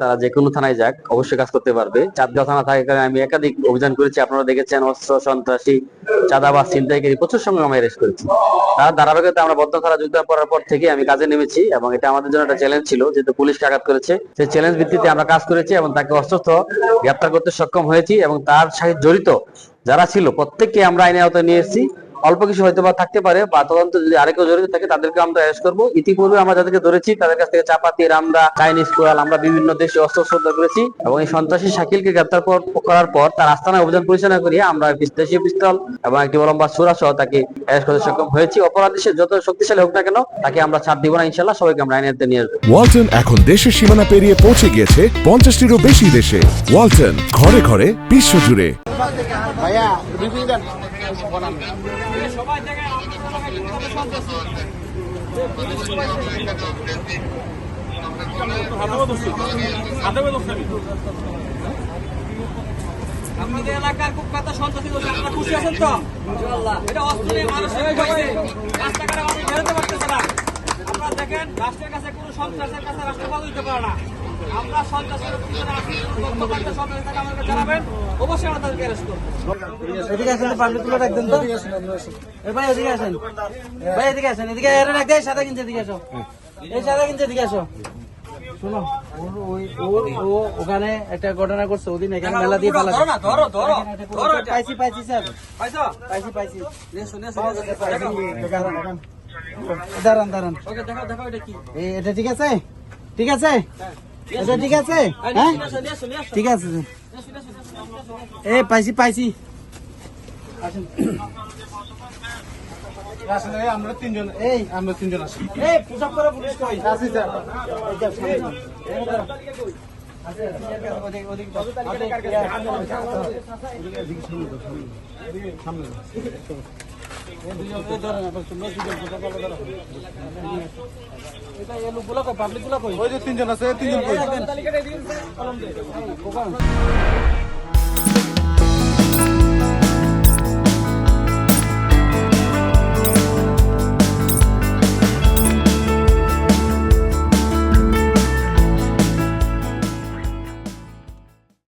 তারা যে কোনো থানায় যাক, অবশ্যই কাজ করতে পারবে। চাঁদগাঁও থানা কারণে আমি একাধিক অভিযান করেছি, আপনারা দেখেছেন, অস্ত্র, সন্ত্রাসী, চাঁদাবাজ, ছিনতাইকারী প্রচুর সংখ্যক আমি অ্যারেস্ট করেছি। তার ধারাবাহিকতা আমরা বদ্ধ থানা যোগদান করার পর থেকে আমি কাজে নেমেছি এবং এটা আমাদের জন্য একটা চ্যালেঞ্জ ছিল, যেহেতু পুলিশকে আঘাত করেছে। সেই চ্যালেঞ্জ ভিত্তিতে আমরা কাজ করেছি এবং তাকে অস্ত্র গ্রেপ্তার করতে সক্ষম হয়েছি এবং তার সাথে জড়িত যারা ছিল, প্রত্যেককে আমরা আইনের আওতায় নিয়ে এসেছি। অল্প কিছু হয়তো বা থাকতে পারে বা তদন্ত যদি আরেকেও জড়িত থাকে, তাদেরকে আমরা অ্যারেস্ট করব। ইতিপূর্বে আমরা যাদেরকে ধরেছি, তাদের কাছ থেকে চাপাতি রামদা চাইনিজ কোরাল আমরা বিভিন্ন দেশে অস্ত্র করেছি এবং এই সন্ত্রাসী শাকিলকে গ্রেপ্তার করার পর তার আস্তানায় অভিযান পরিচালনা করিয়ে আমরা দেশীয় পিস্তল এবং একটি লম্বা সুরা সহ তাকে অ্যারেস্ট করতে সক্ষম হয়েছি। অপরাধী সে যত শক্তিশালী হোক না কেন, তাকে আমরা ছাড় দিব না ইনশাল্লাহ সবাইকে আমরা আইনের নিয়ে আসব। ওয়ালটন এখন দেশের সীমানা পেরিয়ে পৌঁছে গিয়েছে পঞ্চাশটিরও বেশি দেশে। ওয়ালটন ঘরে ঘরে বিশ্বজুড়ে। ভাইয়া রিভিউ দেন। আপনাদের এলাকার খুব কথা সন্ত্রাসী আপনারা খুশি আছেন তো? এটা অস্ত্র নিয়ে মানুষ পাইছে। রাস্তাঘাটে মানুষ বেরোতে পারতেছে না। আপনারা দেখেন রাষ্ট্রের কাছে কোনো সন্ত্রাসের কাছে রাষ্ট্র পাওয়া দিতে পারে না। এদিকে আসেন পাবলিক রাখবেন তো। ভাই এদিকে আসেন। ভাই এদিকে আসেন। এদিকে এর সাদা কিনছে এদিকে আসো। এই সাদা কিনছে এদিকে আসো। শোনো ও ওখানে একটা ঘটনা করছে ওদিন এখানে মেলা দিয়ে পালা ধরো পাইছি পাইছি স্যার। পাইছো? পাইছি পাইছি। নেছো নেছো দেখাও দাঁড়ান দাঁড়ান। এটা ঠিক আছে? ঠিক আছে? এটা ঠিক আছে? হ্যাঁ? ঠিক আছে এ পাইছি পাইছি। আমরা তিনজন এই আমরা তিনজন আসি এই পুশ আপ করে পুলিশ কই? আসি স্যার। তিনজন আছে তিনজন